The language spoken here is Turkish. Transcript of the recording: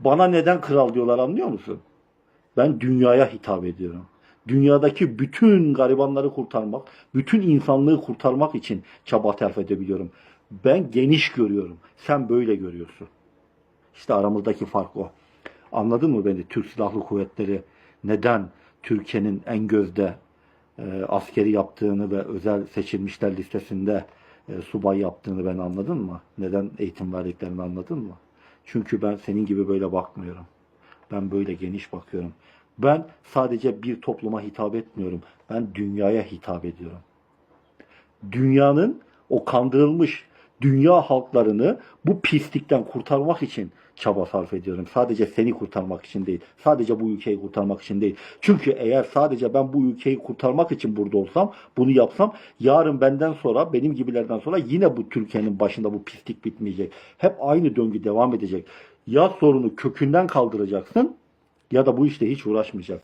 Bana neden kral diyorlar anlıyor musun? Ben dünyaya hitap ediyorum. Dünyadaki bütün garibanları kurtarmak, bütün insanlığı kurtarmak için çaba sarf edebiliyorum. Ben geniş görüyorum. Sen böyle görüyorsun. İşte aramızdaki fark o. Anladın mı beni? Türk Silahlı Kuvvetleri neden Türkiye'nin en gözde e, askeri yaptığını ve özel seçilmişler listesinde e, subay yaptığını ben anladın mı? Neden eğitim verdiklerini anladın mı? Çünkü ben senin gibi böyle bakmıyorum. Ben böyle geniş bakıyorum. Ben sadece bir topluma hitap etmiyorum. Ben dünyaya hitap ediyorum. Dünyanın o kandırılmış dünya halklarını bu pislikten kurtarmak için çaba sarf ediyorum. Sadece seni kurtarmak için değil. Sadece bu ülkeyi kurtarmak için değil. Çünkü eğer sadece ben bu ülkeyi kurtarmak için burada olsam, bunu yapsam yarın benden sonra, benim gibilerden sonra yine bu Türkiye'nin başında bu pislik bitmeyecek. Hep aynı döngü devam edecek. Ya sorunu kökünden kaldıracaksın ya da bu işte hiç uğraşmayacaksın.